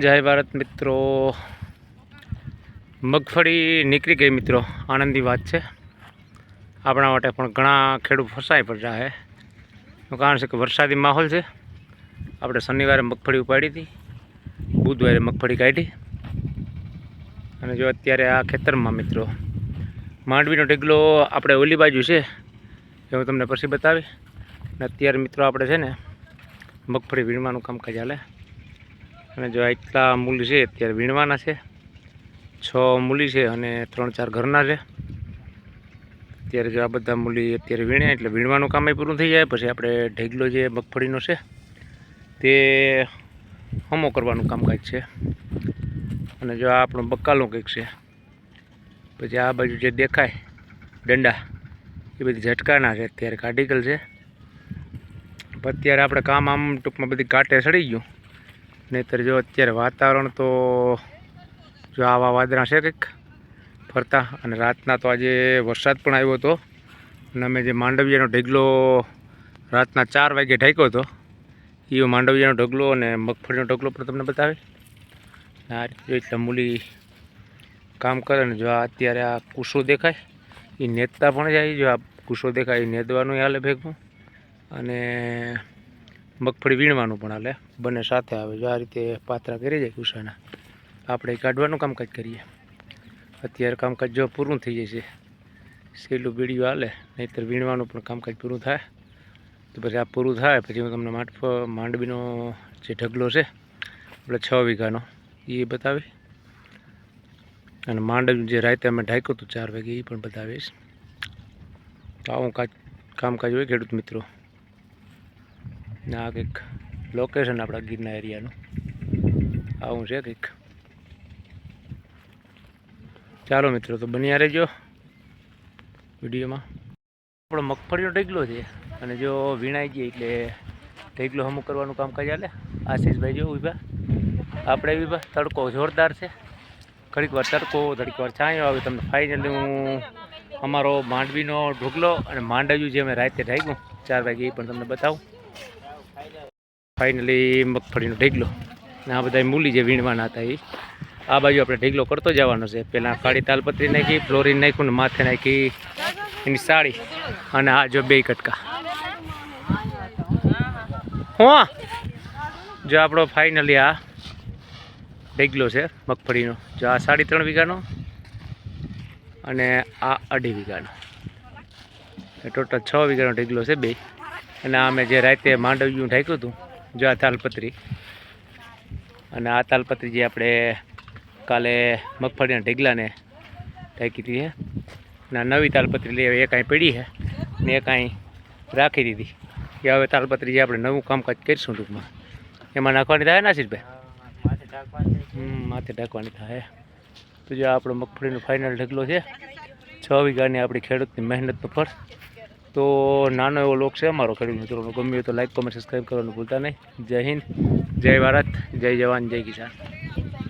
જય ભારત મિત્રો. મગફળી નીકળી ગઈ મિત્રો. આનંદની વાત છે. આપણા માટે પણ ઘણા ખેડૂત ફસાઈ પડતા છે. કારણ છે કે વરસાદી માહોલ છે. આપણે શનિવારે મગફળી ઉપાડી હતી. બુધવારે મગફળી કાઢી. અને જો અત્યારે આ ખેતરમાં મિત્રો, માંડવીનો ઢગલો આપણે ઓલી બાજુ છે, એ હું તમને પછી બતાવી અને અત્યારે મિત્રો આપણે છે ને, મગફળી વીણવાનું કામકાજ ચાલે અને જો એટલા મૂલી છે, અત્યારે વીણવાના છે. છ મૂલી છે અને ત્રણ ચાર ઘરના છે. અત્યારે જો આ બધા મૂલી અત્યારે વીણે એટલે વીણવાનું કામ પૂરું થઈ જાય. પછી આપણે ઢેગલો જે મગફળીનો છે, તે હમો કરવાનું કામકાજ છે. અને જો આ આપણો બક્કાલો કંઈક છે, પછી આ બાજુ જે દેખાય દંડા એ બધી ઝટકાના છે. અત્યારે કાર્ટિકલ છે. અત્યારે આપણે કામ આમ ટૂંકમાં બધી કાંટે સડી ગયું. નહીંતર જો અત્યારે વાતાવરણ તો જો આવા વાદળા છે કંઈક ફરતા અને રાતના તો આજે વરસાદ પણ આવ્યો હતો. અને અમે જે માંડવિયાનો ઢગલો રાતના ચાર વાગે ઢાંક્યો હતો. એ માંડવિયાનો ઢગલો અને મગફળીનો ઢગલો પણ તમને બતાવે. આ રીતે એટલા મૂલી કામ કરે ને જો આ અત્યારે આ કુસો દેખાય એ નેતતા પણ જાય, જો આ કુસો દેખાય એ નેદવાનું હાલે ભેગું. અને મગફળી વીણવાનું પણ હાલે. બંને સાથે આવે. જો આ રીતે પાત્રા કરી જાય કુસાના આપણે કાઢવાનું કામકાજ કરીએ. અત્યારે કામકાજ જો પૂરું થઈ જશે સહેલું બીડીયું હાલે, નહીંતર વીણવાનું પણ કામકાજ પૂરું થાય. તો પછી આ પૂરું થાય, પછી હું તમને માટફ માંડવીનો જે ઢગલો છે આપણે છ વીઘાનો, એ બતાવી અને માંડવી જે રાતે અમે ઢાંક્યું હતું ચાર વાગે, એ પણ બતાવીશ. તો આવું કાજ, કામકાજ હોય ખેડૂત મિત્રો. ને આ કંઈક લોકેશન આપણા ગીરના એરિયાનું. આવું છે કંઈક. ચાલો મિત્રો, તો બન્યા રહેજો વિડીયોમાં. આપણો મગફળીનો ઢગલો છે અને જો વીણાઈ જઈએ એટલે ઢગલો હમું કરવાનું કામકાજ હાલે. આશીષભાઈ જો ઊભા આપણે ઊભા તડકો જોરદાર છે. ઘડીક વાર તડકો, ઘડીક વાર છાંયો આવે તમને ફાઇનલી હું અમારો માંડવીનો ઢોકલો અને માંડવ્યું જે અમે રાતે ઢાંક્યું ચાર વાગે એ પણ તમને બતાવું. ફાઇનલી મગફળીનો ઢેગલો. ને આ બધા મૂલી જે વીણવાના હતા એ આ બાજુ આપણે ઢેગલો કરતો જવાનો છે. પહેલાં કાળી તાલપત્રી નાખી, ફ્લોરિન નાખ્યું ને માથે નાખી એની સાડી અને આ જો બે કટકા. હા. જો આપણો ફાઇનલી આ ઢેગલો છે, મગફળીનો. જો આ સાડી ત્રણ વીઘાનો અને આ અઢી વીઘાનો. ટોટલ છ વીઘાનો ઢેગલો છે બે. અને અમે જે રાતે માંડવ્યું ઢાંક્યું હતું જો આ તાલપત્રી. અને આ તાલપત્રી જે આપણે કાલે મગફળીના ઢેગલાને ઢાંકી દીધી છે અને નવી તાલપત્રી લઈ એક કાંઈ પડી છે ને એક કાંઈ રાખી દીધી. કે હવે તાલપત્રી જે આપણે નવું કામકાજ કરીશું ટૂંકમાં. એમાં નાખવાની થાય ને આશીષભાઈ હમ, માથે ઢાંકવાની થાય તો જો આપણો મગફળીનો ફાઇનલ ઢગલો છે. છ વીઘાની આપણી ખેડૂતની મહેનતનું ફળ. તો નાનો એવો લોક છે અમારો ખેડૂત મિત્રોનો. ગમ્યું તો લાઈક કોમેન્ટ સબસ્ક્રાઈબ કરવાનું ભૂલતા નહીં. જય હિન્દ, જય ભારત, જય જવાન, જય કિસાન.